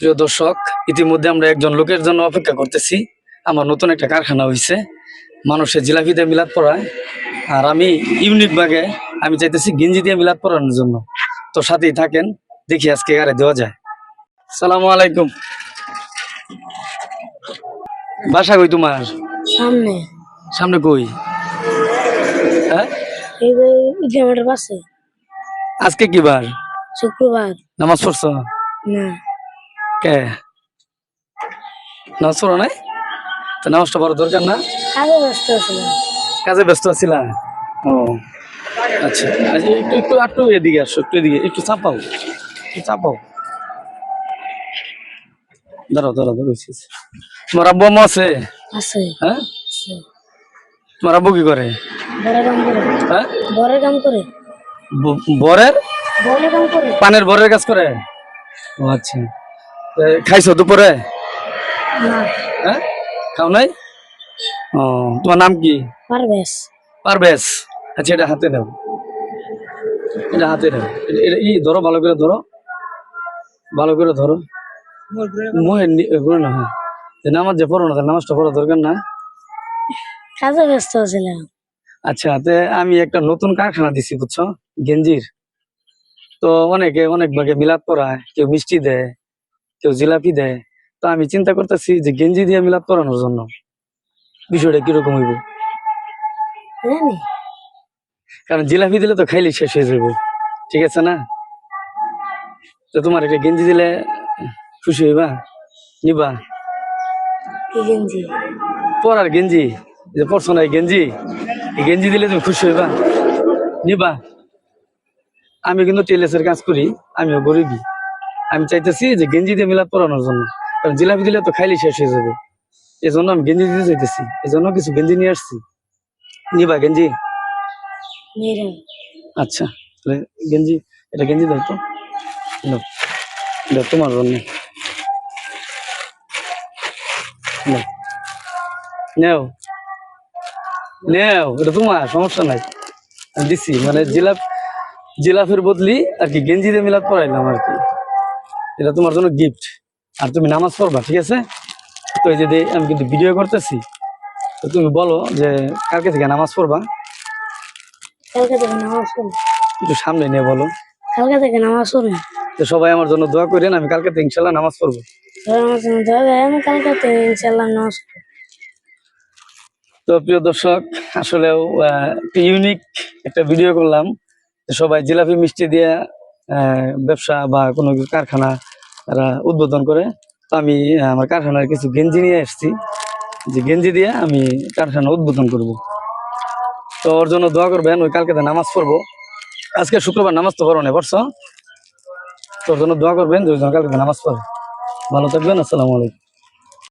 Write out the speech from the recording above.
প্রিয় দর্শক ইতিমধ্যে আমরা একজন লোকের জন্য অপেক্ষা করতেছি। আমার নতুন একটা কারখানা হয়েছে মানুষের জিলাপি দিয়ে মিলাদ পড়ায়। আর আমি ইউনিক বাগে আমি চাইতেছি গেঞ্জি দিয়ে মিলাদ পড়ানোর জন্য। তো সাথেই থাকেন দেখি আজকে গাড়ি দেওয়া যায়। সালামু আলাইকুম। বাসা কই তোমার? সামনে। সামনে কই? হ্যাঁ? পাশে। আজকে কি বার? শুক্রবার। নামাজ পড়ছো? না। কে? নামাজ পড়ো নাই? তো নামাজটা বড় দরকার না? কাজে ব্যস্ত ছিলাম। কাজে ব্যস্ত আছিলা ও আচ্ছা। আচ্ছা একটু একটু একটু এদিকে আসো একটু এদিকে একটু চাপাও একটু চাপাও। দাঁড়াও দাঁড়াও দাঁড়াও তোমার আব্বু আম্মা আছে? আছে। হ্যাঁ। তোমার আব্বু কি করে? বড় কাম করে। হ্যাঁ? করে। বরের? পানের বরের কাজ করে? ও আচ্ছা। খাইছো দুপুরে? হ্যাঁ? খাও নাই? ও তোমার নাম কি? পারবেশ পারবেশ আচ্ছা এটা হাতে দাও এটা হাতে এটা- এটা ই ধরো ভালো করে ধরো। ভালো করে ধরো। নি- হ্যাঁ। নামাজ যে পড়ো না নামাজটা পড়া দরকার না। কাজে ব্যস্ত ছিলাম। আচ্ছা তে আমি একটা নতুন কারখানা দিছি বুঝছ? গেঞ্জির। তো অনেকে অনেক ভাগে মিলাদ পড়ায় কেউ মিষ্টি দেয়। কেউ জিলাপি দেয় তো আমি চিন্তা করতেছি যে গেঞ্জি দিয়ে মিলাদ পরানোর জন্য। বিষয়টা কীরকম হইব? কারণ জিলাপি দিলে তো খাইলে শেষ হয়ে যাবে। ঠিক আছে না? তো তোমার একটা গেঞ্জি দিলে খুশি হইবা? নিবা? গেঞ্জি? পরার গেঞ্জি যে পরছো না গেঞ্জি এই গেঞ্জি দিলে তুমি খুশি হইবা? নিবা? আমি কিন্তু টেলেসের কাজ করি আমিও গরিবই। আমি চাইতেছি যে গেঞ্জি দিয়ে মিলাদ পরানোর জন্য। কারণ জিলাপি দিলে তো খাইলে শেষ হয়ে যাবে। এই জন্য আমি গেঞ্জি দিতে চাইতেছি। এই জন্য কিছু গেঞ্জি নিয়ে আসছি। নিবা গেঞ্জি? আচ্ছা তাহলে গেঞ্জি এটা গেঞ্জি দাও তো। দাও। তোমার জন্য। নাও। নেও। নেও এটা তোমার সমস্যা নাই। দিছি মানে জিলাপ জিলাপের বদলি আর কি গেঞ্জি দিয়ে মিলাদ পরাইলাম আর কি। এটা তোমার জন্য গিফট আর তুমি নামাজ পড়বা ঠিক আছে? তো এই যে দে- আমি কিন্তু ভিডিও করতেছি। তো তুমি বলো যে কালকে থেকে নামাজ পড়বা? কালকে থেকে নামাজ পড়ি একটু সামনে নিয়ে বলো। কালকে থেকে নামাজ পড়ি তো সবাই আমার জন্য দোয়া করেন আমি কালকে থেকে ইনশাল্লাহ নামাজ পড়ব। আমি কালকে থেকে ইনশাল্লাহ নামাজ তো প্রিয় দর্শক আসলেও একটা ইউনিক একটা ভিডিও করলাম। সবাই জিলাপি মিষ্টি দিয়ে ব্যবসা বা কোনো কারখানা তারা উদ্বোধন করে। তো আমি আমার কারখানার কিছু গেঞ্জি নিয়ে এসেছি। যে গেঞ্জি দিয়ে আমি কারখানা উদ্বোধন করব। তো ওর জন্য দোয়া করবেন, ওই কালকে নামাজ পড়ব। আজকে শুক্রবার নামাজ তো পড়ো না বর্ষ তোর জন্য দোয়া করবেন জন্য কালকে নামাজ পড়ে। ভালো থাকবেন, আসসালামু আলাইকুম।